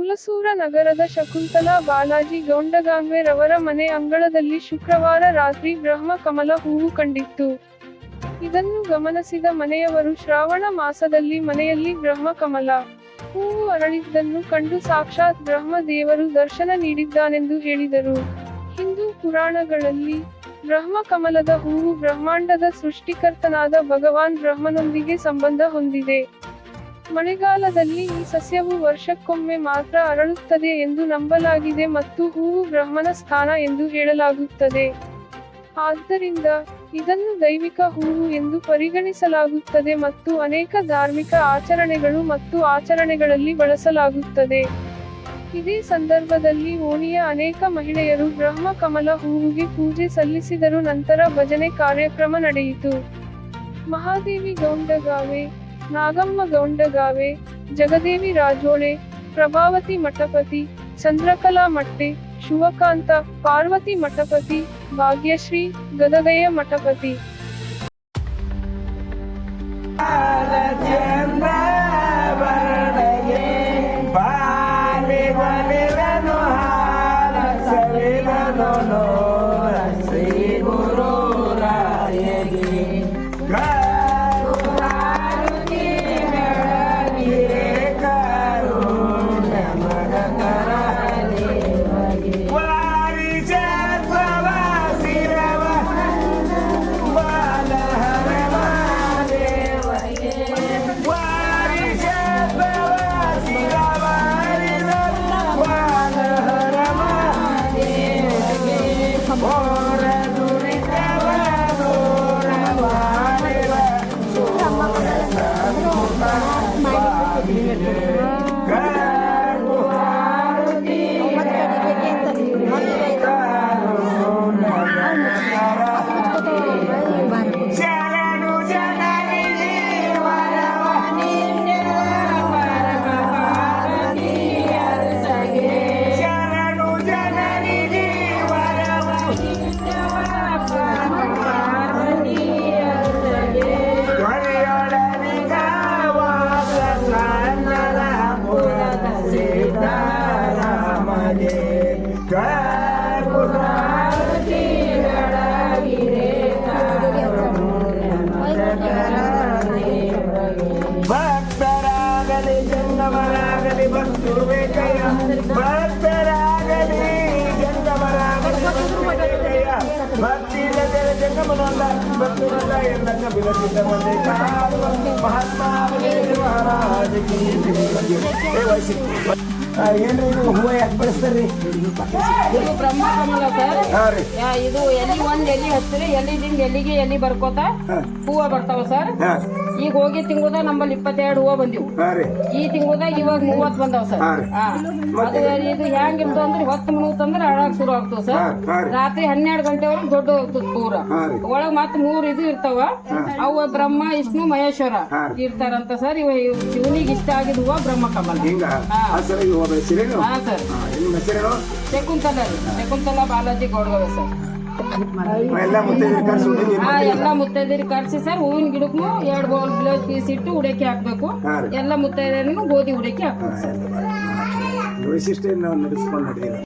ಹುಲಸೂರ ನಗರದ ಶಕುಂತಲಾ, ಬಾಲಾಜಿ ಗೌಂಡಗಾಂಗ್ವೆ ರವರ ಮನೆ ಅಂಗಳದಲ್ಲಿ ಶುಕ್ರವಾರ ರಾತ್ರಿ ಬ್ರಹ್ಮ ಕಮಲ ಹೂವು ಕಂಡಿತ್ತು. ಇದನ್ನು ಗಮನಿಸಿದ ಮನೆಯವರು ಶ್ರಾವಣ ಮಾಸದಲ್ಲಿ ಮನೆಯಲ್ಲಿ ಬ್ರಹ್ಮ ಕಮಲ ಹೂವು ಅರಳಿದ್ದನ್ನು ಕಂಡು ಸಾಕ್ಷಾತ್ ಬ್ರಹ್ಮ ದೇವರು ದರ್ಶನ ನೀಡಿದ್ದಾನೆಂದು ಹೇಳಿದರು. ಹಿಂದೂ ಪುರಾಣಗಳಲ್ಲಿ ಬ್ರಹ್ಮ ಕಮಲದ ಹೂವು ಬ್ರಹ್ಮಾಂಡದ ಸೃಷ್ಟಿಕರ್ತನಾದ ಭಗವಾನ್ ಬ್ರಹ್ಮನೊಂದಿಗೆ ಸಂಬಂಧ ಹೊಂದಿದೆ. ಮಳೆಗಾಲದಲ್ಲಿ ಈ ಸಸ್ಯವು ವರ್ಷಕ್ಕೊಮ್ಮೆ ಮಾತ್ರ ಅರಳುತ್ತದೆ ಎಂದು ನಂಬಲಾಗಿದೆ ಮತ್ತು ಹೂವು ಬ್ರಹ್ಮನ ಸ್ಥಾನ ಎಂದು ಹೇಳಲಾಗುತ್ತದೆ. ಆದ್ದರಿಂದ ಇದನ್ನು ದೈವಿಕ ಹೂವು ಎಂದು ಪರಿಗಣಿಸಲಾಗುತ್ತದೆ ಮತ್ತು ಅನೇಕ ಧಾರ್ಮಿಕ ಆಚರಣೆಗಳು ಮತ್ತು ಆಚರಣೆಗಳಲ್ಲಿ ಬಳಸಲಾಗುತ್ತದೆ. ಇದೇ ಸಂದರ್ಭದಲ್ಲಿ ಓಣಿಯ ಅನೇಕ ಮಹಿಳೆಯರು ಬ್ರಹ್ಮ ಕಮಲ ಹೂವುಗೆ ಪೂಜೆ ಸಲ್ಲಿಸಿದರು, ನಂತರ ಭಜನೆ ಕಾರ್ಯಕ್ರಮ ನಡೆಯಿತು. ಮಹಾದೇವಿ ಗೌಂಡಗಾವೆ ನಾಗಮ್ಮ ಗೌಂಡಗಾವೆ, ಜಗದೇವಿ ರಾಜೋಳೆ, ಪ್ರಭಾವತಿ ಮಠಪತಿ, ಚಂದ್ರಕಲಾ ಮಟ್ಟೆ ಶಿವಕಾಂತ, ಪಾರ್ವತಿ ಮಠಪತಿ, ಭಾಗ್ಯಶ್ರೀ, ಗದಗಯ್ಯ ಮಠಪತಿ. ಶರಣು ಬೇಕಯ್ಯ. ಭಕ್ತರಾಗಲಿ ಭಕ್ತರು ಭಕ್ತಿ ಏನ್ರಿ ಇದು ಹೂವ ಯಾಕೆ ಬೆಳೆಸ್ತಾರ್ರಿ ಸರ್ ಯಾ- ಇದು ಎಲ್ಲಿ ಒಂದ್ ಎಲ್ಲಿ ಹಚ್ಚಿರಿ ಎಲ್ಲಿದಿಂದ ಎಲ್ಲಿಗೆ ಎಲ್ಲಿ ಬರ್ಕೋತ. ಹೂವ ಬರ್ತಾವ ಸರ್ ಈಗ ಹೋಗಿ ತಿಂಗುದ ನಮ್ಮಲ್ಲಿ ಇಪ್ಪತ್ತೆರಡು ಹೂವ ಬಂದಿವು ಈ ತಿಂಗುದಾಗ ಇವಾಗ ಮೂವತ್ ಬಂದಾವ ಸರ್ ಹಾ. ಅದು ಇದು ಹೆಂಗಿರ್ತಾವ ಅಂದ್ರೆ ಹೊತ್ತು ಅಂದ್ರೆ ಅಳಾಕ್ ಶುರು ಆಗ್ತದ ಸರ್. ರಾತ್ರಿ ಹನ್ನೆರಡು ಗಂಟೆವರೆಗೆ ದೊಡ್ಡ ಹೋಗ್ತದ ಪೂರ. ಒಳಗ್ ಮತ್ ಮೂರ್ ಇದು ಇರ್ತಾವ. ಅವ ಬ್ರಹ್ಮ ವಿಷ್ಣು ಮಹೇಶ್ವರ. ಇರ್ತಾರಂತ ಸರ್. ಇವ ಶಿವನಿಗೆ ಇಷ್ಟ ಆಗಿದ ಹೂವ ಬ್ರಹ್ಮ ಕಮಲ. ಹಾ. ಸರ್ ಶಕುಂತಲ ರೀ. ಶಕುಂತಲ ಬಾಲಾಜಿ ಗೌಡಗವೆ ಸರ್. ಎಲ್ಲ ಮುತ್ತೈದೆರಿ ಕರ್ಸಿ ಸರ್. ಹೂವಿನ ಗಿಡಕ್ಕೂ ಎರಡು ಬೌಲ್ ಬ್ಲೌಸ್ ಪೀಸ್ ಇಟ್ಟು ಉಡಕ್ಕೆ ಹಾಕ್ಬೇಕು. ಎಲ್ಲ ಮುತ್ತೈದೆರಿಗೂ ಗೋಧಿ ಉಡಕ್ಕೆ ಹಾಕ್ಬೇಕು ಸರ್. ವೈಶಿಷ್ಟ್ಯ ನಡೆಸ್ಕೊಂಡು